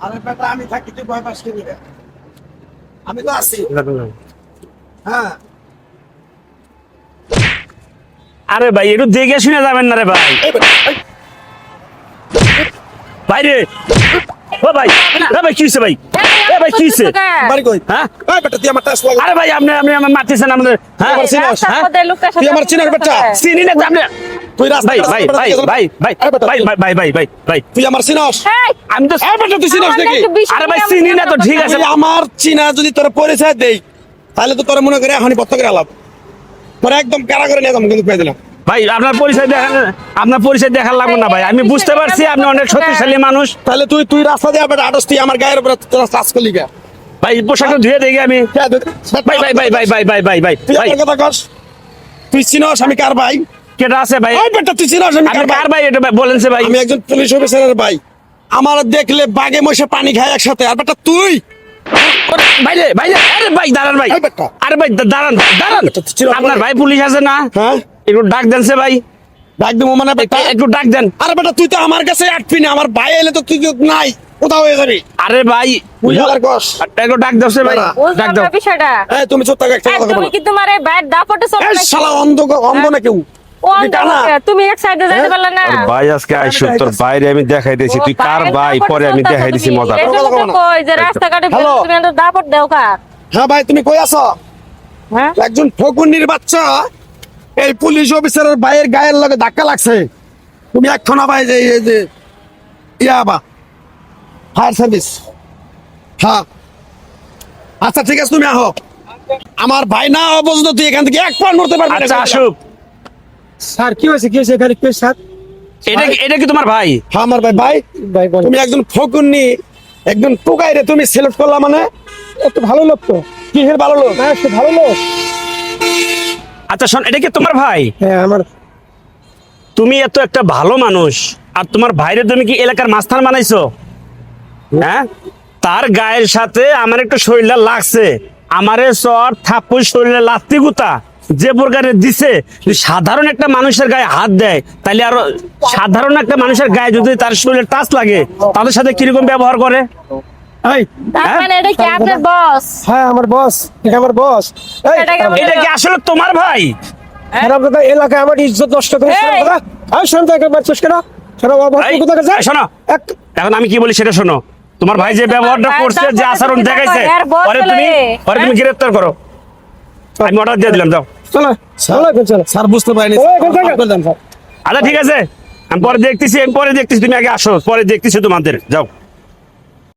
আরে বেটা আমি থাকি তুই ভয় পাস কি আমি তো আছি। হ্যাঁ। আরে ভাই একটু দেখে শুনে যাবেন না রে ভাই। ভাই রে। ও ভাই এ ভাই কি হয়েছে ভাই? এ ভাই কি হয়েছে বাড়ি কই? হ্যাঁ? এই বেটা তুই আমার টাস লাগা আরে ভাই আপনি আপনি আমার মারতেছেন আমাদের। হ্যাঁ? হ্যাঁ? তুই আমার চিনার বেটা। চিনি না আপনি। তুই রাস্তা ভাই ভাই ভাই ভাই ভাই ভাই ভাই ভাই ভাই ভাই ভাই তুই আমার চিনস আমি তো বেটা তুই চিনস নাকি আরে ভাই চিনি না তো ঠিক আছে আমার চিনা যদি তোর পরিচয় দেই তাহলে তো তোর মনে করে এখনই করে আলাপ তোর একদম কারা করে নিয়ে যাব কিন্তু পেয়ে দিলাম ভাই আপনার পরিচয় দেখান আপনার পরিচয় দেখার লাগবে না ভাই আমি বুঝতে পারছি আপনি অনেক শক্তিশালী মানুষ তাহলে তুই তুই রাস্তা দিয়ে আটস তুই আমার গায়ের উপরে তোরা টাচ করলি কে ভাই পোশাকটা ধুয়ে দেখি আমি কে ভাই ভাই ভাই ভাই ভাই ভাই ভাই ভাই তুই ভাই কথা কস তুই চিনস আমি কার ভাই কেটা আছে ভাই? এই বেটা তুই চিনস আমি কার ভাই? ভাই? এটা বলেন সে ভাই। আমি একজন পুলিশ অফিসারের ভাই। আমার দেখলে বাগে মশে পানি খায় একসাথে। আর বেটা তুই? ভাই রে ভাই রে আরে ভাই দাঁড়ান ভাই। আরে ভাই দাঁড়ান দাঁড়ান। আপনার ভাই পুলিশ আছে না? হ্যাঁ? একটু ডাক দেন সে ভাই। ডাক দেবো মানে একটু ডাক দেন। আরে বেটা তুই তো আমার কাছে আটবি না। আমার ভাই এলে তো তুই নাই। কোথাও হয়ে যাবি আরে ভাই কস। একটু ডাক দাও সে ভাই। ডাক দাও। বিষয়টা। এই তুমি চুপ থাকো একটা কথা তুমি কি তোমার এই দাপটে চলে শালা অন্ধ অন্ধ না কেউ? তুমি এক সাইডে যাইতে হ্যাঁ? পারলে না। ভাই আজকে আইসো তোর বাইরে আমি দেখাই দিয়েছি তুই কার ভাই? পরে আমি দেখাই দিছি মজা। এই জন্য তো কই যে রাস্তাঘাটে তুমি এত দাপট দেও কা? হ্যাঁ ভাই তুমি কই আছো? হ্যাঁ? একজন ফকুন্নির বাচ্চা এই পুলিশ অফিসারের ভাইয়ের গায়ের লগে ধাক্কা লাগছে। তুমি এখন ভাই যে এই যে ইয়া বা ফায়ার সার্ভিস হ্যাঁ। আচ্ছা ঠিক আছে তুমি আহো। আমার ভাই না অবস্থ তুই এখান থেকে এক পয়েন্ট মরতে পারবি না। আচ্ছা আসুক। স্যার কি হয়েছে? কি হয়েছে এখানে? কি স্যার? এটা কি- এটা কি তোমার ভাই? হ্যাঁ আমার ভাই। ভাই ভাই তুমি একজন ফকুন্নি একজন টুকাই রে তুমি সিলেক্ট করলা মানে? একটু ভালো লোক তো। কিসের ভালো লোক? হ্যাঁ সে ভালো লোক। আচ্ছা শোন এটা কি তোমার ভাই? হ্যাঁ আমার তুমি এত একটা ভালো মানুষ আর তোমার ভাইরে তুমি কি এলাকার মাস্তান বানাইছো? হ্যাঁ? তার গায়ের সাথে আমার একটু শরীরটা লাগছে। আমারে সর থাপ্পুর শরীরে লাত্তি গুতা। যে প্রকারে দিছে সাধারণ একটা মানুষের গায়ে হাত দেয় তাহলে আরও সাধারণ একটা মানুষের গায়ে যদি তার শরীরের টাচ লাগে তাদের সাথে কীরকম ব্যবহার করে? হ্যাঁ? এখন আমি কি বলি সেটা শোনো। তোমার ভাই যে ব্যবহারটা করছে যে আচরণ দেখাইছে পরে তুমি পরে তুমি গ্রেফতার করো। আমি অর্ডার দিয়ে দিলাম যাও। চলো চলো এখন চলো। স্যার বুঝতে পারিনি। আচ্ছা ঠিক আছে। আমি পরে দেখতেছি আমি পরে দেখতেছি তুমি আগে আসো পরে দেখতেছি তোমাদের। যাও।